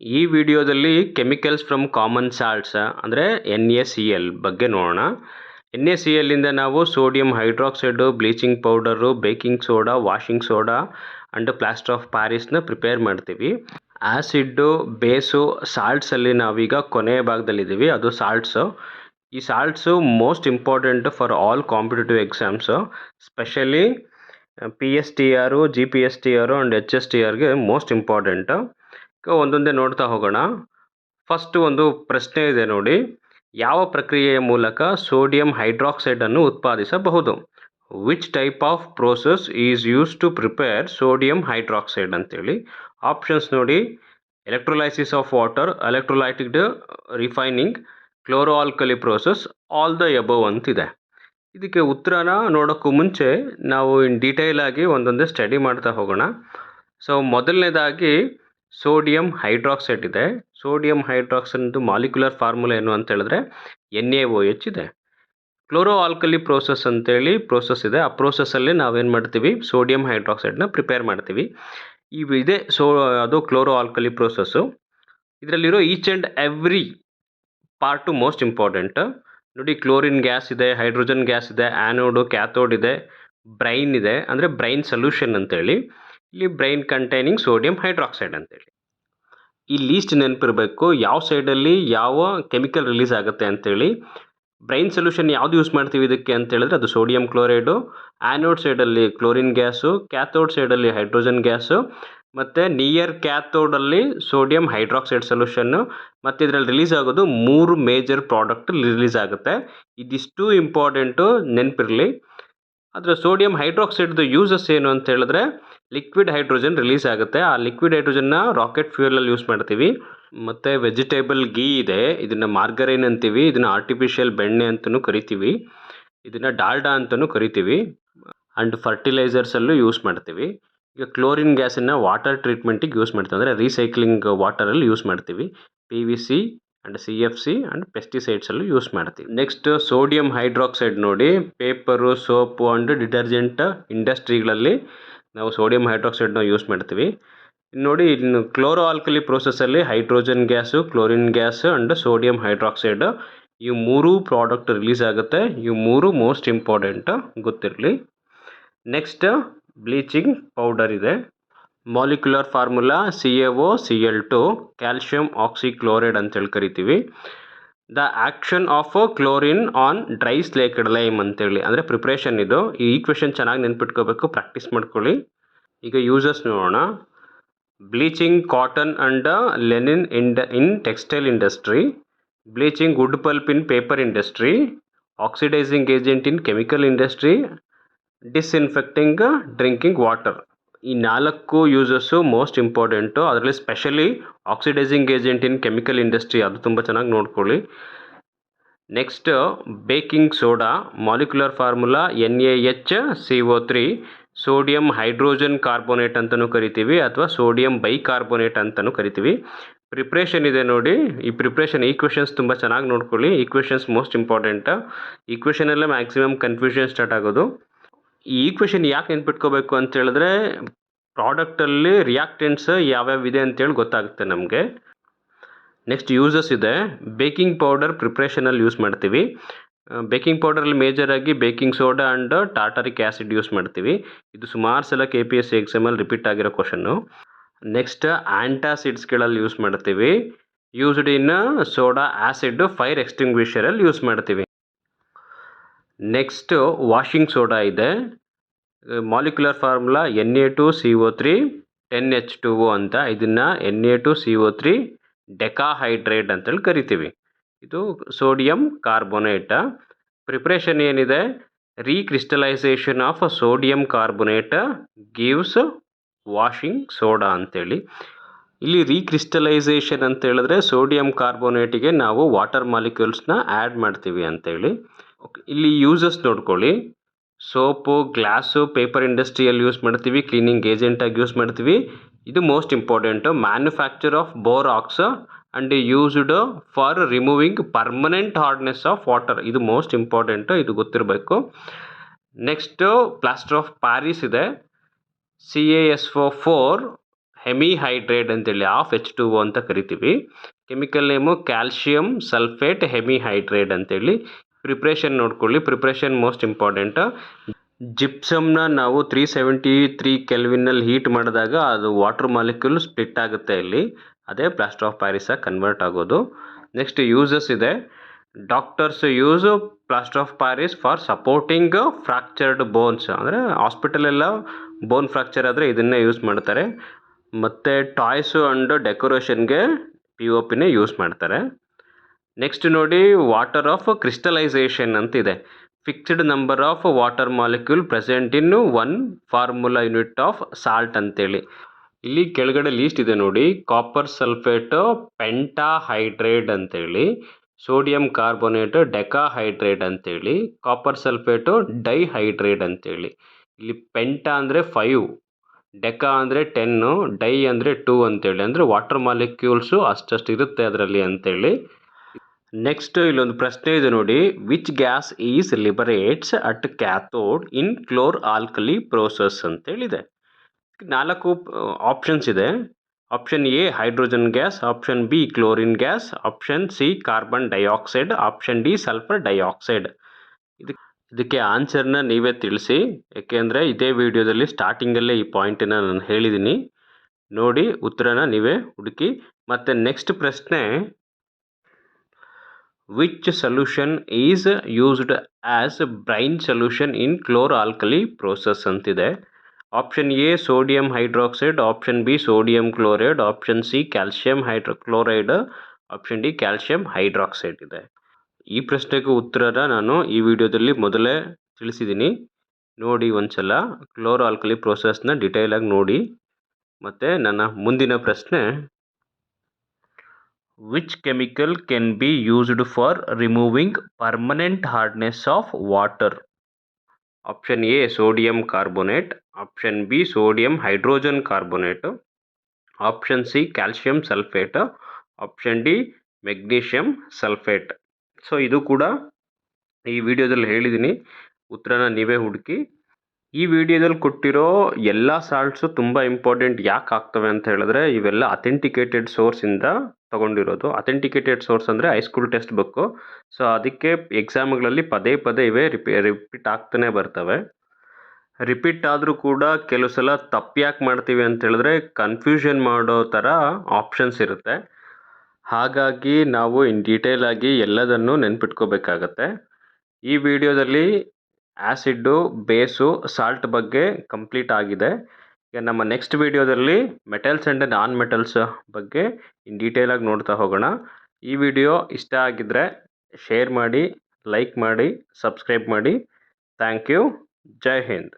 ಈ ವಿಡಿಯೋದಲ್ಲಿ chemicals from common salts, ಅಂದರೆ ಎನ್ ಎ ಸಿ ಎಲ್ ಬಗ್ಗೆ ನೋಡೋಣ. ಎನ್ ಎ ಸಿ ಎಲ್ಲಿಂದ ನಾವು sodium hydroxide, bleaching powder, baking soda, washing soda and plaster of ಪ್ಯಾರಿಸ್ನ prepare ಮಾಡ್ತೀವಿ. ಆ್ಯಸಿಡ್ಡು ಬೇಸು ಸಾಲ್ಟ್ಸಲ್ಲಿ ನಾವೀಗ ಕೊನೆಯ ಭಾಗದಲ್ಲಿದ್ದೀವಿ. ಅದು ಸಾಲ್ಟ್ಸು. ಈ salts most important for all competitive exams, specially P S T R, G P S T R and H S T ಆರ್ಗೆ most important. ಒಂದೊಂದೇ ನೋಡ್ತಾ ಹೋಗೋಣ. ಫಸ್ಟ್ ಒಂದು ಪ್ರಶ್ನೆ ಇದೆ ನೋಡಿ. ಯಾವ ಪ್ರಕ್ರಿಯೆಯ ಮೂಲಕ ಸೋಡಿಯಂ ಹೈಡ್ರಾಕ್ಸೈಡನ್ನು ಉತ್ಪಾದಿಸಬಹುದು? Which type of process is use to prepare sodium hydroxide ಅಂತೇಳಿ. ಆಪ್ಷನ್ಸ್ ನೋಡಿ. Electrolysis of water electrolytic refining chloro alkali process all the above ಅಂತಿದೆ. ಇದಕ್ಕೆ ಉತ್ತರನ ನೋಡೋಕ್ಕೂ ಮುಂಚೆ ನಾವು ಇನ್ ಡೀಟೇಲ್ ಆಗಿ ಒಂದೊಂದೇ ಸ್ಟಡಿ ಮಾಡ್ತಾ ಹೋಗೋಣ. ಸೊ ಮೊದಲನೇದಾಗಿ ಸೋಡಿಯಂ ಹೈಡ್ರಾಕ್ಸೈಡ್ ಇದೆ. ಸೋಡಿಯಂ ಹೈಡ್ರಾಕ್ಸೈಡ್ದು ಮಾಲಿಕ್ಯುಲರ್ ಫಾರ್ಮುಲಾ ಏನು ಅಂತ ಹೇಳಿದ್ರೆ ಎನ್ ಎ ಓ ಎಚ್ ಇದೆ. ಕ್ಲೋರೋ ಆಲ್ಕಲಿ ಪ್ರೋಸೆಸ್ ಅಂತೇಳಿ ಪ್ರೋಸೆಸ್ ಇದೆ. ಆ ಪ್ರೋಸೆಸ್ಸಲ್ಲಿ ನಾವೇನು ಮಾಡ್ತೀವಿ? ಸೋಡಿಯಂ ಹೈಡ್ರಾಕ್ಸೈಡ್ನ ಪ್ರಿಪೇರ್ ಮಾಡ್ತೀವಿ. ಇವು ಇದೆ. ಸೋ, ಅದು chloro alkali process ಇದರಲ್ಲಿರೋ each and every part most important. ನೋಡಿ, ಕ್ಲೋರಿನ್ ಗ್ಯಾಸ್ ಇದೆ, ಹೈಡ್ರೋಜನ್ ಗ್ಯಾಸ್ ಇದೆ ಆ್ಯನೋಡು ಕ್ಯಾಥೋಡ್ ಇದೆ, ಬ್ರೈನ್ ಇದೆ. ಅಂದರೆ ಬ್ರೈನ್ ಸೊಲ್ಯೂಷನ್ ಅಂತೇಳಿ. ಇಲ್ಲಿ ಬ್ರೈನ್ ಕಂಟೈನಿಂಗ್ ಸೋಡಿಯಂ ಹೈಡ್ರಾಕ್ಸೈಡ್ ಅಂತೇಳಿ. ಈ ಲೀಸ್ಟ್ ನೆನಪಿರಬೇಕು, ಯಾವ ಸೈಡಲ್ಲಿ ಯಾವ ಕೆಮಿಕಲ್ ರಿಲೀಸ್ ಆಗುತ್ತೆ ಅಂತೇಳಿ. ಬ್ರೈನ್ ಸೊಲ್ಯೂಷನ್ ಯಾವುದು ಯೂಸ್ ಮಾಡ್ತೀವಿ ಇದಕ್ಕೆ ಅಂತ ಹೇಳಿದ್ರೆ ಅದು ಸೋಡಿಯಂ ಕ್ಲೋರೈಡು ಆ್ಯನೋಡ್ ಸೈಡಲ್ಲಿ ಕ್ಲೋರಿನ್ ಗ್ಯಾಸು ಕ್ಯಾಥೋಡ್ ಸೈಡಲ್ಲಿ ಹೈಡ್ರೋಜನ್ ಗ್ಯಾಸು ಮತ್ತು ನಿಯರ್ ಕ್ಯಾಥೋಡಲ್ಲಿ ಸೋಡಿಯಂ ಹೈಡ್ರಾಕ್ಸೈಡ್ ಸೊಲ್ಯೂಷನ್ನು ಮತ್ತು ಇದರಲ್ಲಿ ರಿಲೀಸ್ ಆಗೋದು ಮೂರು ಮೇಜರ್ ಪ್ರಾಡಕ್ಟ್ ರಿಲೀಸ್ ಆಗುತ್ತೆ. ಇದಿಷ್ಟು ಇಂಪಾರ್ಟೆಂಟು ನೆನಪಿರಲಿ. ಆದರೆ ಸೋಡಿಯಂ ಹೈಡ್ರಾಕ್ಸೈಡ್ದು ಯೂಸಸ್ ಏನು ಅಂತ ಹೇಳಿದ್ರೆ ಲಿಕ್ವಿಡ್ ಹೈಡ್ರೋಜನ್ ರಿಲೀಸ್ ಆಗುತ್ತೆ. ಆ ಲಿಕ್ವಿಡ್ ಹೈಡ್ರೋಜನ್ನ ರಾಕೆಟ್ ಫ್ಯೂಯಲಲ್ಲಿ ಯೂಸ್ ಮಾಡ್ತೀವಿ. ಮತ್ತು ವೆಜಿಟೇಬಲ್ ಗೀ ಇದೆ. ಇದನ್ನು ಮಾರ್ಗರೈನ್ ಅಂತೀವಿ. ಇದನ್ನು ಆರ್ಟಿಫಿಷಿಯಲ್ ಬೆಣ್ಣೆ ಅಂತಲೂ ಕರಿತೀವಿ. ಇದನ್ನು ಡಾಲ್ಡಾ ಅಂತಲೂ ಕರಿತೀವಿ. ಆ್ಯಂಡ್ ಫರ್ಟಿಲೈಸರ್ಸಲ್ಲೂ ಯೂಸ್ ಮಾಡ್ತೀವಿ. ಈಗ ಕ್ಲೋರಿನ್ ಗ್ಯಾಸನ್ನು ವಾಟರ್ ಟ್ರೀಟ್ಮೆಂಟಿಗೆ ಯೂಸ್ ಮಾಡ್ತೀವಿ. ಅಂದರೆ ರೀಸೈಕ್ಲಿಂಗ್ ವಾಟರಲ್ಲಿ ಯೂಸ್ ಮಾಡ್ತೀವಿ. P V C and C F C and ಪೆಸ್ಟಿಸೈಡ್ಸಲ್ಲೂ use ಮಾಡ್ತೀವಿ. ನೆಕ್ಸ್ಟ್ ಸೋಡಿಯಂ ಹೈಡ್ರಾಕ್ಸೈಡ್ ನೋಡಿ ಪೇಪರು ಸೋಪು ಆ್ಯಂಡ್ ಡಿಟರ್ಜೆಂಟ್ ಇಂಡಸ್ಟ್ರಿಗಳಲ್ಲಿ ನಾವು ಸೋಡಿಯಂ ಹೈಡ್ರಾಕ್ಸೈಡ್ನ ಯೂಸ್ ಮಾಡ್ತೀವಿ. ನೋಡಿ, ಇನ್ನು chloro alkali ಪ್ರೋಸೆಸ್ಸಲ್ಲಿ hydrogen gas chlorine gas and sodium hydroxide ಈ ಮೂರು ಪ್ರಾಡಕ್ಟ್ ರಿಲೀಸ್ ಆಗುತ್ತೆ. ಇವು ಮೂರು ಮೋಸ್ಟ್ ಇಂಪಾರ್ಟೆಂಟ್ ಗೊತ್ತಿರಲಿ. ನೆಕ್ಸ್ಟ್ ಬ್ಲೀಚಿಂಗ್ ಪೌಡರ್ ಇದೆ. Molecular formula C A O C L two calcium oxychloride ಅಂತೇಳಿ ಕರಿತೀವಿ. The action of chlorine on dry slaked lime ಅಂತೇಳಿ ಅಂದರೆ ಪ್ರಿಪ್ರೇಷನ್ ಇದು. ಈ ಈಕ್ವೇಷನ್ ಚೆನ್ನಾಗಿ ನೆನ್ಪಿಟ್ಕೋಬೇಕು. ಪ್ರಾಕ್ಟೀಸ್ ಮಾಡ್ಕೊಳ್ಳಿ. ಈಗ ಯೂಸಸ್ ನೋಡೋಣ. Bleaching cotton and linen ಇಂಡ in textile industry bleaching wood pulp in paper industry oxidising agent in chemical industry disinfecting drinking water ಈ ನಾಲ್ಕು ಯೂಸಸ್ಸು ಮೋಸ್ಟ್ ಇಂಪಾರ್ಟೆಂಟು ಅದರಲ್ಲಿ specially oxidising agent in chemical industry ಅದು ತುಂಬ ಚೆನ್ನಾಗಿ ನೋಡ್ಕೊಳ್ಳಿ. Next baking soda molecular formula N A H C O three sodium hydrogen carbonate ಅಂತಲೂ ಕರಿತೀವಿ ಅಥವಾ ಸೋಡಿಯಂ ಬೈಕಾರ್ಬೋನೇಟ್ ಅಂತಲೂ ಕರಿತೀವಿ. ಪ್ರಿಪ್ರೇಷನ್ ಇದೆ ನೋಡಿ, ಈ ಪ್ರಿಪ್ರೇಷನ್ ಈಕ್ವೇಷನ್ಸ್ ತುಂಬ ಚೆನ್ನಾಗಿ ನೋಡ್ಕೊಳ್ಳಿ. ಈಕ್ವೇಷನ್ಸ್ ಮೋಸ್ಟ್ ಇಂಪಾರ್ಟೆಂಟ್ ಈಕ್ವೇಷನಲ್ಲೇ ಮ್ಯಾಕ್ಸಿಮಮ್ ಕನ್ಫ್ಯೂಷನ್ ಸ್ಟಾರ್ಟ್ ಆಗೋದು. ಈ ಈಕ್ವೇಷನ್ ಯಾಕೆ ನೆನ್ಪಿಟ್ಕೋಬೇಕು ಅಂತ ಹೇಳಿದ್ರೆ ಪ್ರಾಡಕ್ಟಲ್ಲಿ ರಿಯಾಕ್ಟೆಂಟ್ಸ್ ಯಾವ್ಯಾವ ಇದೆ ಅಂತೇಳಿ ಗೊತ್ತಾಗುತ್ತೆ ನಮಗೆ. ನೆಕ್ಸ್ಟ್ ಯೂಸಸ್ ಇದೆ. ಬೇಕಿಂಗ್ ಪೌಡರ್ ಪ್ರಿಪ್ರೇಷನಲ್ಲಿ ಯೂಸ್ ಮಾಡ್ತೀವಿ. ಬೇಕಿಂಗ್ ಪೌಡರಲ್ಲಿ ಮೇಜರಾಗಿ baking soda and tartaric acid use ಮಾಡ್ತೀವಿ. ಇದು ಸುಮಾರು ಸಲ ಕೆ ಪಿ ಎಸ್ ಎಕ್ಸಾಮಲ್ಲಿ ರಿಪೀಟ್ ಆಗಿರೋ ಕ್ವಶನ್ನು ನೆಕ್ಸ್ಟ್ ಆ್ಯಂಟಾಸಿಡ್ಸ್ಗಳಲ್ಲಿ ಯೂಸ್ ಮಾಡ್ತೀವಿ. Used in soda acid fire ಎಕ್ಸ್ಟಿಂಗ್ವಿಷರಲ್ಲಿ use ಮಾಡ್ತೀವಿ. ನೆಕ್ಸ್ಟು ವಾಷಿಂಗ್ ಸೋಡಾ ಇದೆ. Molecular formula N A two C O three ten H two O ಅಂತ. ಇದನ್ನು N A two C O three decahydrate ಅಂತೇಳಿ ಕರಿತೀವಿ. ಇದು sodium carbonate. Preparation ಏನಿದೆ? Recrystallisation of sodium carbonate gives washing soda ಅಂತೇಳಿ ಇಲ್ಲಿ ರೀಕ್ರಿಸ್ಟಲೈಸೇಷನ್ ಅಂತ ಹೇಳಿದ್ರೆ ಸೋಡಿಯಂ ಕಾರ್ಬೊನೇಟಿಗೆ ನಾವು ವಾಟರ್ ಮಾಲಿಕ್ಯೂಲ್ಸ್ನ ಆ್ಯಡ್ ಮಾಡ್ತೀವಿ ಅಂತೇಳಿ ಓಕೆ ಇಲ್ಲಿ ಯೂಸಸ್ ನೋಡ್ಕೊಳ್ಳಿ. ಸೋಪು, ಗ್ಲಾಸು ಪೇಪರ್ ಇಂಡಸ್ಟ್ರಿಯಲ್ಲಿ ಯೂಸ್ ಮಾಡ್ತೀವಿ ಕ್ಲೀನಿಂಗ್ ಏಜೆಂಟಾಗಿ ಯೂಸ್ ಮಾಡ್ತೀವಿ. ಇದು most important manufacture of borax and used for removing permanent hardness of water ಇದು ಮೋಸ್ಟ್ ಇಂಪಾರ್ಟೆಂಟು ಇದು ಗೊತ್ತಿರಬೇಕು. ನೆಕ್ಸ್ಟು ಪ್ಲಾಸ್ಟರ್ ಆಫ್ ಪ್ಯಾರಿಸ್ ಇದೆ. C A S O four hemihydrate ಅಂತೇಳಿ ಆಫ್ ಎಚ್ ಟು ಅಂತ ಕರಿತೀವಿ. Chemical name calcium sulphate hemihydrate ಅಂತೇಳಿ. Preparation ನೋಡ್ಕೊಳ್ಳಿ. Preparation most important ಜಿಪ್ಸಮ್ನ ನಾವು ತ್ರೀ ಸೆವೆಂಟಿ ತ್ರೀ ಕೆಲ್ವಿನಲ್ಲಿ ಹೀಟ್ ಮಾಡಿದಾಗ ಅದು ವಾಟರ್ ಮಾಲಿಕ್ಯೂಲ್ ಸ್ಪ್ಲಿಟ್ ಆಗುತ್ತೆ ಇಲ್ಲಿ. ಅದೇ ಪ್ಲಾಸ್ಟರ್ ಆಫ್ ಪ್ಯಾರಿಸಾಗಿ ಕನ್ವರ್ಟ್ ಆಗೋದು. ನೆಕ್ಸ್ಟ್ ಯೂಸಸ್ ಇದೆ. Doctors use plaster of Paris for supporting fractured bones ಅಂದರೆ ಹಾಸ್ಪಿಟಲೆಲ್ಲ ಬೋನ್ ಫ್ರಾಕ್ಚರ್ ಆದರೆ ಇದನ್ನೇ ಯೂಸ್ ಮಾಡ್ತಾರೆ. ಮತ್ತು ಟಾಯ್ಸು ಆ್ಯಂಡ್ ಡೆಕೋರೇಷನ್ಗೆ ಪಿ ಒ ಪಿನೇ ಯೂಸ್ ಮಾಡ್ತಾರೆ. ನೆಕ್ಸ್ಟ್ ನೋಡಿ ವಾಟರ್ ಆಫ್ ಕ್ರಿಸ್ಟಲೈಸೇಷನ್ ಅಂತಿದೆ. Fixed number of water molecule present in one formula unit of salt ಅಂತೇಳಿ. ಇಲ್ಲಿ ಕೆಳಗಡೆ ಲೀಸ್ಟ್ ಇದೆ ನೋಡಿ ಕಾಪರ್ ಸಲ್ಫೇಟ್ ಪೆಂಟಾಹೈಡ್ರೇಟ್ ಅಂತೇಳಿ ಸೋಡಿಯಂ ಕಾರ್ಬೋನೇಟ್ ಡೆಕಾಹೈಡ್ರೇಟ್ ಅಂತೇಳಿ ಕಾಪರ್ ಸಲ್ಫೇಟು ಡೈಹೈಡ್ರೇಟ್ ಅಂತೇಳಿ. ಇಲ್ಲಿ ಪೆಂಟಾ ಅಂದರೆ ಫೈವ್ ಡೆಕಾ ಅಂದರೆ ಟೆನ್ನು ಡೈ ಅಂದರೆ ಟೂ ಅಂತೇಳಿ. ಅಂದರೆ ವಾಟರ್ ಮಾಲಿಕ್ಯೂಲ್ಸು ಅಷ್ಟಷ್ಟು ಇರುತ್ತೆ ಅದರಲ್ಲಿ ಅಂತೇಳಿ. ನೆಕ್ಸ್ಟ್ ಇಲ್ಲೊಂದು ಪ್ರಶ್ನೆ ಇದೆ ನೋಡಿ. Which gas is liberates at cathode in chlor alkali process ಅಂತೇಳಿದೆ ನಾಲ್ಕು ಆಪ್ಷನ್ಸ್ ಇದೆ. Option A hydrogen gas option B chlorine gas option C carbon dioxide option D sulphur dioxide ಇದಕ್ಕೆ ಇದಕ್ಕೆ ಆನ್ಸರ್ನ ನೀವೇ ತಿಳಿಸಿ. ಏಕೆಂದರೆ ಇದೇ ವಿಡಿಯೋದಲ್ಲಿ ಸ್ಟಾರ್ಟಿಂಗಲ್ಲೇ ಈ ಪಾಯಿಂಟನ್ನು ನಾನು ಹೇಳಿದ್ದೀನಿ ನೋಡಿ, ಉತ್ತರನ ನೀವೇ ಹುಡುಕಿ. ಮತ್ತು ನೆಕ್ಸ್ಟ್ ಪ್ರಶ್ನೆ solution is used as brine solution in chlor alkali process ಅಂತಿದೆ. Option A sodium hydroxide option B sodium chloride option C calcium hydro chloride option D calcium hydroxide ಇದೆ. ಈ ಪ್ರಶ್ನೆಗೂ ಉತ್ತರನ ನಾನು ಈ ವಿಡಿಯೋದಲ್ಲಿ ಮೊದಲೇ ತಿಳಿಸಿದ್ದೀನಿ. ನೋಡಿ ಒಂದ್ಸಲ ಕ್ಲೋರೋ ಆಲ್ಕಲಿ ಪ್ರೋಸೆಸ್ನ ಡಿಟೇಲಾಗಿ ನೋಡಿ. ಮತ್ತು ನನ್ನ ಮುಂದಿನ ಪ್ರಶ್ನೆ which chemical can be used for removing permanent hardness of water option A sodium carbonate, option B sodium hydrogen carbonate, option C calcium sulphate option D magnesium sulphate so ಇದು ಕೂಡ ಈ ವಿಡಿಯೋದಲ್ಲಿ ಹೇಳಿದ್ದೀನಿ. ಉತ್ತರನ ನೀವೇ ಹುಡುಕಿ. ಈ ವಿಡಿಯೋದಲ್ಲಿ ಕೊಟ್ಟಿರೋ ಎಲ್ಲ ಸಾಲ್ಟ್ಸು ತುಂಬ ಇಂಪಾರ್ಟೆಂಟ್ ಯಾಕೆ ಆಗ್ತವೆ ಅಂತ ಹೇಳಿದ್ರೆ ಇವೆಲ್ಲ ಅಥೆಂಟಿಕೇಟೆಡ್ ಸೋರ್ಸಿಂದ ತೊಗೊಂಡಿರೋದು. ಅಥೆಂಟಿಕೇಟೆಡ್ ಸೋರ್ಸ್ ಅಂದರೆ high school text book so ಅದಕ್ಕೆ ಎಕ್ಸಾಮ್ಗಳಲ್ಲಿ ಪದೇ ಪದೇ ಇವೆ ರಿಪಿ ರಿಪೀಟ್ ಆಗ್ತಾನೆ ಬರ್ತವೆ. ರಿಪೀಟ್ ಆದರೂ ಕೂಡ ಕೆಲವು ಸಲ ತಪ್ಪ್ಯಾಕೆ ಮಾಡ್ತೀವಿ ಅಂತ ಹೇಳಿದ್ರೆ ಕನ್ಫ್ಯೂಷನ್ ಮಾಡೋ ಥರ ಆಪ್ಷನ್ಸ್ ಇರುತ್ತೆ. ಹಾಗಾಗಿ ನಾವು ಇನ್ ಡೀಟೇಲ್ ಆಗಿ ಎಲ್ಲದನ್ನು ನೆನ್ಪಿಟ್ಕೋಬೇಕಾಗತ್ತೆ. ಈ ವಿಡಿಯೋದಲ್ಲಿ ಆ್ಯಸಿಡ್ಡು ಬೇಸು ಸಾಲ್ಟ್ ಬಗ್ಗೆ ಕಂಪ್ಲೀಟ್ ಆಗಿದೆ. ಈಗ ನಮ್ಮ ನೆಕ್ಸ್ಟ್ ವಿಡಿಯೋದಲ್ಲಿ ಮೆಟಲ್ಸ್ ಆ್ಯಂಡ್ ನಾನ್ ಮೆಟಲ್ಸ್ ಬಗ್ಗೆ ಇನ್ ಡೀಟೇಲಾಗಿ ನೋಡ್ತಾ ಹೋಗೋಣ. ಈ ವಿಡಿಯೋ ಇಷ್ಟ ಆಗಿದ್ದರೆ ಶೇರ್ ಮಾಡಿ ಲೈಕ್ ಮಾಡಿ ಸಬ್ಸ್ಕ್ರೈಬ್ ಮಾಡಿ. Thank you Jai Hind